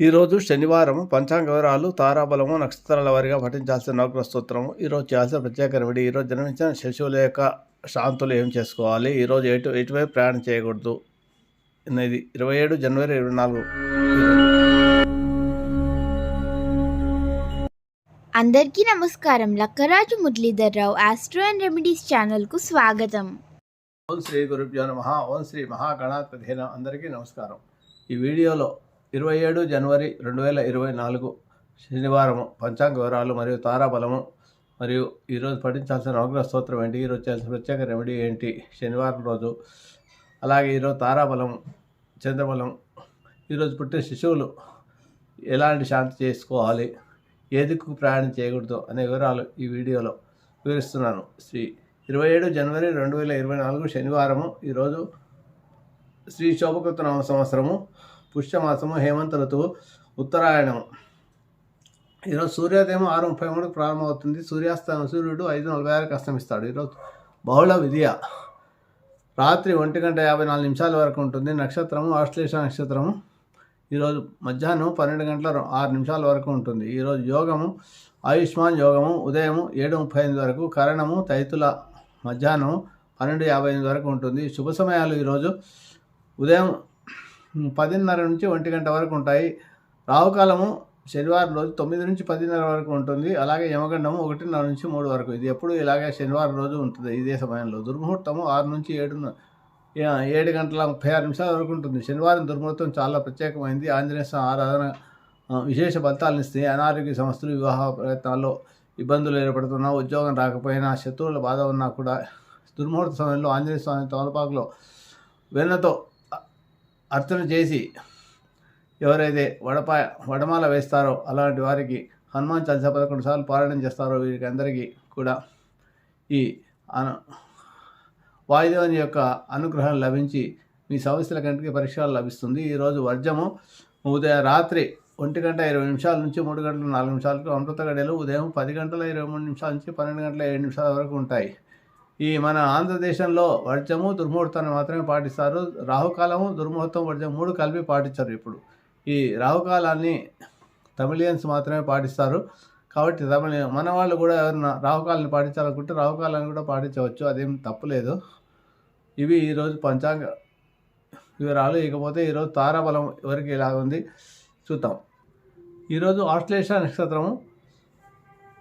ఈరోజు శనివారం పంచాంగ వివరాలు తారాబలము నక్షత్రాల వారిగా పఠించాల్సిన నవగ్రహ స్తోత్రము ఈరోజు చేయాల్సిన ప్రత్యేక రెమెడీ ఈరోజు జన్మించిన శిశువుల యొక్క శాంతులు ఏం చేసుకోవాలి? ఈరోజు ఎటు ఎటువైపు ప్రయాణం చేయకూడదు? అనేది ఇరవై ఏడు జనవరి ఇరవై నాలుగు. అందరికీ నమస్కారం. Lakkaraju Muralidhar Rao astro and remedies ఛానల్కు స్వాగతం. ఓం శ్రీ గురుభ్యో నమ. ఓం శ్రీ మహాగణాధిపతి అందరికీ నమస్కారం. ఈ వీడియోలో ఇరవై ఏడు జనవరి రెండు వేల ఇరవై నాలుగు శనివారం పంచాంగ వివరాలు మరియు తారాబలము మరియు ఈరోజు పఠించాల్సిన నవగ్రహ స్తోత్రం ఏంటి? ఈరోజు చేయాల్సిన ప్రత్యేక రెమెడీ ఏంటి? శనివారం రోజు. అలాగే ఈరోజు తారాబలం చంద్రబలం ఈరోజు పుట్టిన శిశువులు ఎలాంటి శాంతి చేసుకోవాలి? ఏ ప్రయాణం చేయకూడదు అనే వివరాలు ఈ వీడియోలో వివరిస్తున్నాను. శ్రీ ఇరవై ఏడు జనవరి రెండు వేల ఇరవై నాలుగు శనివారము ఈరోజు శ్రీ శోభకృత నామ సంవత్సరము. పుష్యమాసము హేమంత ఋతువు ఉత్తరాయణము. ఈరోజు సూర్యోదయం ఆరు ముప్పై మూడుకు ప్రారంభమవుతుంది. సూర్యాస్తమయం సూర్యుడు ఐదు నలభై ఆరుకు అస్తమిస్తాడు. ఈరోజు బహుళ విద్య రాత్రి ఒంటి గంట యాభై నాలుగు నిమిషాల వరకు ఉంటుంది. నక్షత్రము ఆశ్లేష నక్షత్రము. ఈరోజు మధ్యాహ్నం పన్నెండు గంటల ఆరు నిమిషాల వరకు ఉంటుంది. ఈరోజు యోగము ఆయుష్మాన్ యోగము ఉదయం ఏడు ముప్పై ఎనిమిది వరకు కరణము తైతుల మధ్యాహ్నం పన్నెండు యాభై ఎనిమిది వరకు ఉంటుంది. శుభ సమయాలు ఈరోజు. ఉదయం పదిన్నర నుంచి ఒంటి గంట వరకు ఉంటాయి. రావుకాలము శనివారం రోజు తొమ్మిది నుంచి పదిన్నర వరకు ఉంటుంది. అలాగే యమగండము ఒకటిన్నర నుంచి మూడు వరకు. ఇది ఎప్పుడు ఇలాగే శనివారం రోజు ఉంటుంది. ఇదే సమయంలో దుర్ముహూర్తము ఆరు నుంచి ఏడు ఏడు గంటల ముప్పై ఆరు నిమిషాల వరకు ఉంటుంది. శనివారం దుర్ముహూర్తం చాలా ప్రత్యేకమైంది. ఆంజనేయ స్వామి ఆరాధన విశేష ఫలితాలను ఇస్తాయి. అనారోగ్య సమస్యలు వివాహ ప్రయత్నాల్లో ఇబ్బందులు ఏర్పడుతున్నా ఉద్యోగం రాకపోయినా శత్రువుల బాధ ఉన్నా కూడా దుర్ముహూర్త సమయంలో ఆంజనేయ స్వామి తమలపాకులో వెన్నతో అర్చన చేసి ఎవరైతే వడపాయ వడమాల వేస్తారో అలాంటి వారికి హనుమాన్ చాలీసా పదకొండు సార్లు పారాయణం చేస్తారో వీరికి అందరికీ కూడా ఈ అను వాయుదేవుని యొక్క అనుగ్రహం లభించి మీ సమస్యల కంటికి పరిష్కారం లభిస్తుంది. ఈరోజు వర్జము ఉదయం రాత్రి ఒంటి గంట ఇరవై నిమిషాల నుంచి మూడు గంటల నాలుగు నిమిషాలకు అమృత గడియలు ఉదయం పది గంటల ఇరవై మూడు నిమిషాల నుంచి పన్నెండు గంటల ఏడు నిమిషాల వరకు ఉంటాయి. ఈ మన ఆంధ్రదేశంలో వర్జము దుర్ముహూర్తాన్ని మాత్రమే పాటిస్తారు. రాహుకాలము దుర్ముహూర్తం వర్జం మూడు కలిపి పాటించారు ఇప్పుడు. ఈ రాహుకాలాన్ని తమిళియన్స్ మాత్రమే పాటిస్తారు. కాబట్టి తమిళ మన వాళ్ళు కూడా ఎవరైనా రాహుకాలాన్ని పాటించాలనుకుంటే రాహుకాలాన్ని కూడా పాటించవచ్చు. అదేం తప్పులేదు ఇవి ఈరోజు పంచాంగ వివరాలు. ఇకపోతే ఈరోజు తారాబలం ఎవరికి ఇలా ఉంది? చూద్దాం. ఈరోజు ఆస్ట్రేలియా నక్షత్రము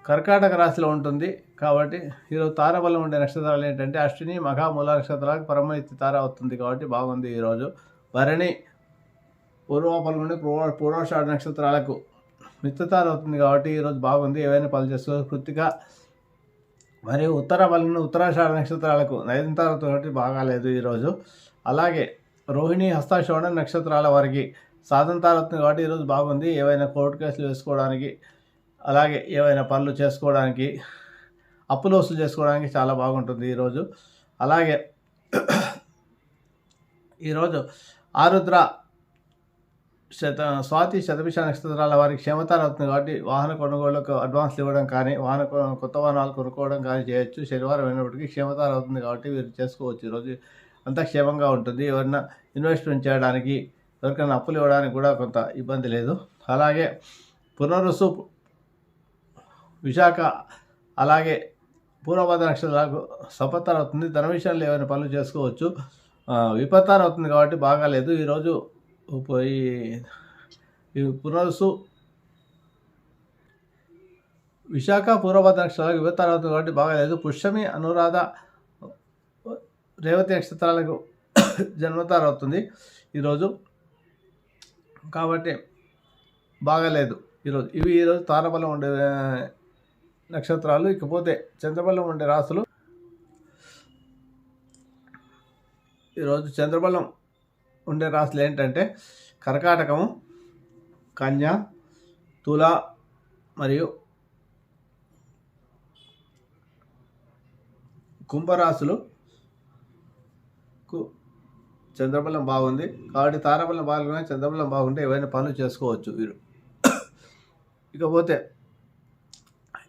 కర్కాటక రాశిలో ఉంటుంది. కాబట్టి ఈరోజు తారబలం ఉండే నక్షత్రాలు ఏంటంటే అశ్విని మహామూల మూల నక్షత్రాలకు పరమనిత్య తార అవుతుంది కాబట్టి బాగుంది ఈరోజు భరణి పూర్వపలం నుండి పూర్వ పూర్వషాఢ నక్షత్రాలకు మిత్రతార అవుతుంది కాబట్టి ఈరోజు బాగుంది. ఏవైనా పనులు చేసుకోవచ్చు కృతిక మరియు ఉత్తర బలం ఉత్తరాషాఢ నక్షత్రాలకు నైదంతారతో కాబట్టి బాగాలేదు ఈరోజు అలాగే రోహిణి హస్తాశ్రవణ నక్షత్రాల వారికి సాధన తారవుతుంది కాబట్టి ఈరోజు బాగుంది. ఏవైనా కోర్టు కేసులు వేసుకోవడానికి అలాగే ఏవైనా పనులు చేసుకోవడానికి అప్పులు వసూలు చేసుకోవడానికి చాలా బాగుంటుంది ఈరోజు అలాగే ఈరోజు ఆరుద్ర శత స్వాతి శతభిష నక్షత్రాల వారికి క్షమతార అవుతుంది కాబట్టి వాహన కొనుగోళ్ళకు అడ్వాన్స్లు ఇవ్వడం కానీ వాహన కొత్త వాహనాలు కొనుక్కోవడం కానీ చేయొచ్చు. శనివారం అయినప్పటికీ క్షమతార అవుతుంది కాబట్టి వీరు చేసుకోవచ్చు ఈరోజు అంతా క్షేమంగా ఉంటుంది. ఎవరైనా ఇన్వెస్ట్మెంట్ చేయడానికి ఎవరికైనా అప్పులు ఇవ్వడానికి కూడా కొంత ఇబ్బంది లేదు. అలాగే పునరుసు విశాఖ అలాగే పూర్వపద నక్షత్రాలకు సపత్తారు అవుతుంది ధన విషయంలో ఏమైనా పనులు చేసుకోవచ్చు. ఆ, విపత్తారు అవుతుంది కాబట్టి బాగాలేదు ఈరోజు పోయి ఈ పునరుసు విశాఖ పూర్వపద నక్షత్రాలకు విపత్తారు అవుతుంది కాబట్టి బాగాలేదు పుష్యమి అనురాధ రేవతి నక్షత్రాలకు జన్మతారు అవుతుంది ఈరోజు కాబట్టి బాగాలేదు ఈరోజు ఇవి ఈరోజు తారబలం ఉండే నక్షత్రాలు ఇకపోతే చంద్రబలం ఉండే రాసులు ఈరోజు చంద్రబలం ఉండే రాశులు ఏంటంటే కర్కాటకము కన్య తుల మరియు కుంభరాశులు. కు- చంద్రబలం బాగుంది. కాబట్టి తారబలం బాగున్నా చంద్రబలం బాగుంటే ఏవైనా పనులు చేసుకోవచ్చు వీరు. ఇకపోతే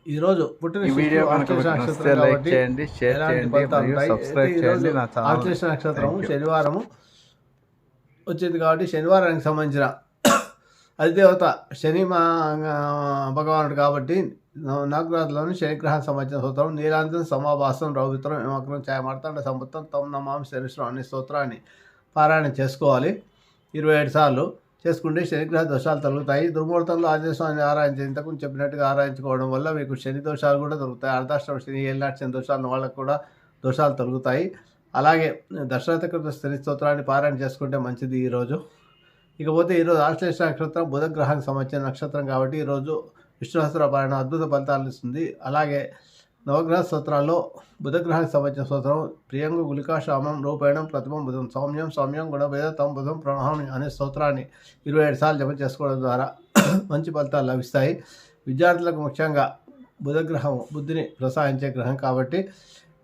ఈరోజు పుట్టిన ఈ వీడియో నక్షత్రం లైక్ చేయండి షేర్ మరియు? సబ్స్క్రైబ్ చేయండి ఈరోజు నా ఛానల్ ఆశ్లేష నక్షత్రము Thank you. శనివారము వచ్చింది కాబట్టి శనివారానికి సంబంధించిన అధిదేవత శని మా భగవానుడు కాబట్టి నవగ్రహాల్లోని శనిగ్రహానికి సంబంధించిన స్తోత్రం నీలాంతం సమాభాసం రౌవిత్రం హిమగ్రం ఛాయమార్తాండ సంపత్తం తమ్ నమాం శనిశ్వరం అనే స్తోత్రాన్ని పారాయణ చేసుకోవాలి ఇరవై ఏడు సార్లు చేసుకుంటే శనిగ్రహ దోషాలు తొలుగుతాయి. దుర్ముహూర్తంలో ఆంజనేయ స్వామిని ఆరాయించి చెప్పినట్టుగా ఆరాయించుకోవడం వల్ల మీకు శని దోషాలు కూడా దొరుకుతాయి అర్ధాష్టమ శని ఏళ్ళాటి శని దోషాలను వాళ్ళకు కూడా దోషాలు తొలుగుతాయి. అలాగే దశరథకృత శని స్తోత్రాన్ని పారాయణ చేసుకుంటే మంచిది ఈరోజు. ఇకపోతే ఈరోజు ఆశ్లేష నక్షత్రం బుధగ్రహానికి సంబంధించిన నక్షత్రం కాబట్టి ఈరోజు విష్ణుసహస్ర పారాయణ అద్భుత ఫలితాలు ఇస్తుంది. అలాగే నవగ్రహ స్తోత్రాల్లో బుధగ్రహానికి సంబంధించిన స్తోత్రం ప్రియంగు గులికాశామం రూపేణం ప్రతిమం బుధం సౌమ్యం సౌమ్యం కూడా వేదతం బుధం ప్రణహం అనే స్తోత్రాన్ని ఇరవై ఏడు సార్లు జపం చేసుకోవడం ద్వారా మంచి ఫలితాలు లభిస్తాయి. విద్యార్థులకు ముఖ్యంగా బుధగ్రహం బుద్ధిని ప్రసాదించే గ్రహం కాబట్టి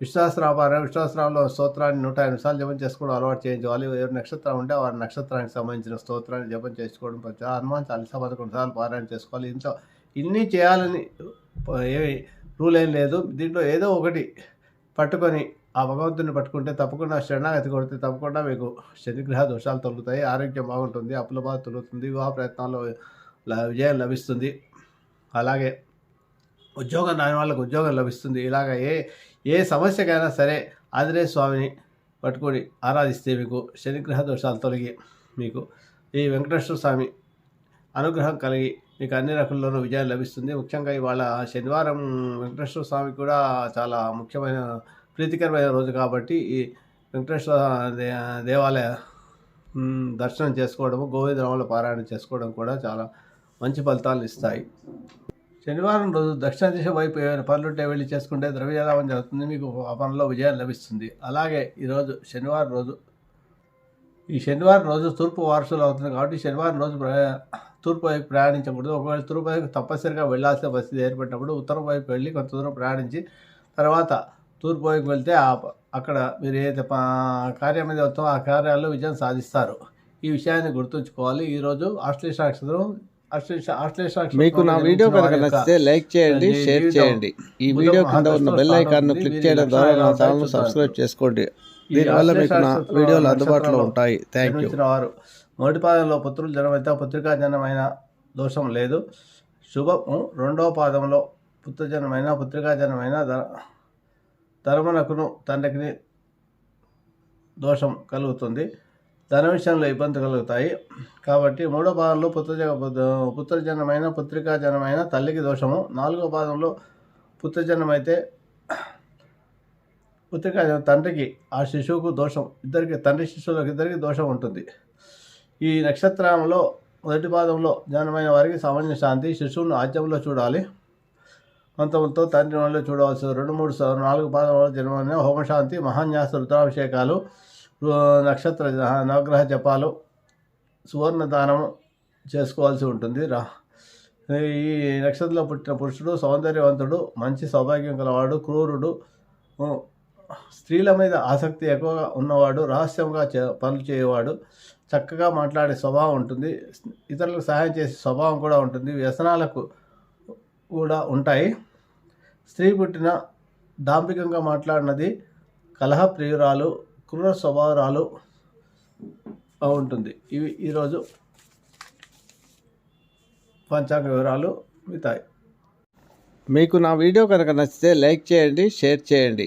విశ్వాసరాపారం విశ్వాసరావులో స్తోత్రాన్ని నూట ఎనిమిది సార్లు జపం చేసుకోవడం అలవాటు చేయించాలి ఎవరు నక్షత్రం ఉంటే వారి నక్షత్రానికి సంబంధించిన స్తోత్రాన్ని జపం చేసుకోవడం ప్రతి హనుమాన్ చాలీసా పదకొండు సార్లు పారాయణ చేసుకోవాలి. ఇంట్లో ఇన్ని చేయాలని ఏమి రూల్ ఏం లేదు. దీంట్లో ఏదో ఒకటి పట్టుకొని ఆ భగవంతుని పట్టుకుంటే తప్పకుండా శరణాగతి కొడితే తప్పకుండా మీకు శనిగ్రహ దోషాలు తొలుగుతాయి. ఆరోగ్యం బాగుంటుంది. అప్పుల బాధ తొలుగుతుంది. వివాహ ప్రయత్నాల్లో విజయం లభిస్తుంది. అలాగే ఉద్యోగం రాని వాళ్ళకు ఉద్యోగం లభిస్తుంది. ఇలాగ ఏ ఏ సమస్యకైనా సరే ఆంజనేయ స్వామిని పట్టుకొని ఆరాధిస్తే మీకు శనిగ్రహ దోషాలు తొలగి మీకు ఈ వెంకటేశ్వర స్వామి అనుగ్రహం కలిగి మీకు అన్ని రకాల్లోనూ విజయం లభిస్తుంది. ముఖ్యంగా ఇవాళ శనివారం వెంకటేశ్వర స్వామి కూడా చాలా ముఖ్యమైన ప్రీతికరమైన రోజు కాబట్టి ఈ వెంకటేశ్వర దే దేవాలయ దర్శనం చేసుకోవడము గోవిందరాముల పారాయణ చేసుకోవడం కూడా చాలా మంచి ఫలితాలను ఇస్తాయి. శనివారం రోజు దక్షిణ దిశ వైపు ఏమైనా పనులుంటే వెళ్ళి చేసుకుంటే ద్రవ్యలాభం జరుగుతుంది. మీకు ఆ పనుల్లో విజయం లభిస్తుంది. అలాగే ఈరోజు శనివారం రోజు ఈ శనివారం రోజు తూర్పు వారసులు అవుతుంది కాబట్టి శనివారం రోజు తూర్పు వైపు ప్రయాణించకూడదు. ఒకవేళ తూర్పు వైపు తప్పనిసరిగా వెళ్ళాల్సిన పరిస్థితి ఏర్పడినప్పుడు ఉత్తరం వైపు వెళ్ళి కొంత దూరం ప్రయాణించి తర్వాత తూర్పు వైపు వెళ్తే అక్కడ మీరు ఏదైతే కార్యం మీద వస్తామో ఆ కార్యాల్లో విజయం సాధిస్తారు. ఈ విషయాన్ని గుర్తుంచుకోవాలి. ఈరోజు ఆశ్లేష నక్షత్రం మీకు నా వీడియో కనుక నచ్చితే లైక్ చేయండి షేర్ చేయండి. ఈ వీడియో కింద ఉన్న బెల్ ఐకాన్ను. క్లిక్ చేయడం ద్వారా నా ఛానల్. సబ్స్క్రైబ్ చేసుకోండి. దీనివల్ల మీకు నా వీడియోలు అందుబాటులో ఉంటాయి. థ్యాంక్ యూ మొదటి పాదంలో పుత్రులు జన్మైతే పుత్రికా జన్మైన దోషం లేదు. శుభము రెండవ పాదంలో పుత్రజనమైన పుత్రికా జన్మైన ధర్మనకును తండ్రికి దోషం కలుగుతుంది. ధన విషయంలో ఇబ్బంది కలుగుతాయి. కాబట్టి మూడో పాదంలో పుత్రజ పుత్రజనమైన పుత్రికా జనమైన తల్లికి దోషము. నాలుగో పాదంలో పుత్రజనమైతే పుత్రికా జనం తండ్రికి ఆ శిశువుకు దోషం. ఇద్దరికి తండ్రి శిశువులకు ఇద్దరికి దోషం ఉంటుంది. ఈ నక్షత్రంలో మొదటి పాదంలో జనమైన వారికి సామాన్య శాంతి శిశువును ఆద్యంలో చూడాలి. కొంతమందితో తండ్రి వాళ్ళు చూడవచ్చు రెండు మూడు నాలుగు పాదంలో జన్మైన హోమశాంతి మహాన్యాస రుద్రాభిషేకాలు నక్షత్ర నవగ్రహ జపాలు సువర్ణ దానము చేసుకోవాల్సి ఉంటుంది. రా ఈ నక్షత్రంలో పుట్టిన పురుషుడు సౌందర్యవంతుడు మంచి సౌభాగ్యం గలవాడు క్రూరుడు స్త్రీల మీద ఆసక్తి ఎక్కువగా ఉన్నవాడు రహస్యంగా చే పనులు చేయవాడు చక్కగా మాట్లాడే స్వభావం ఉంటుంది. ఇతరులకు సహాయం చేసే స్వభావం కూడా ఉంటుంది. వ్యసనాలకు కూడా ఉంటాయి. స్త్రీ పుట్టిన దాంపికంగా మాట్లాడినది కలహ ప్రియురాలు క్రూర స్వభావరాలు ఉంటుంది. ఇవి ఈరోజు పంచాంగ వివరాలు మిగతాయి. మీకు నా వీడియో కనుక నచ్చితే లైక్ చేయండి షేర్ చేయండి.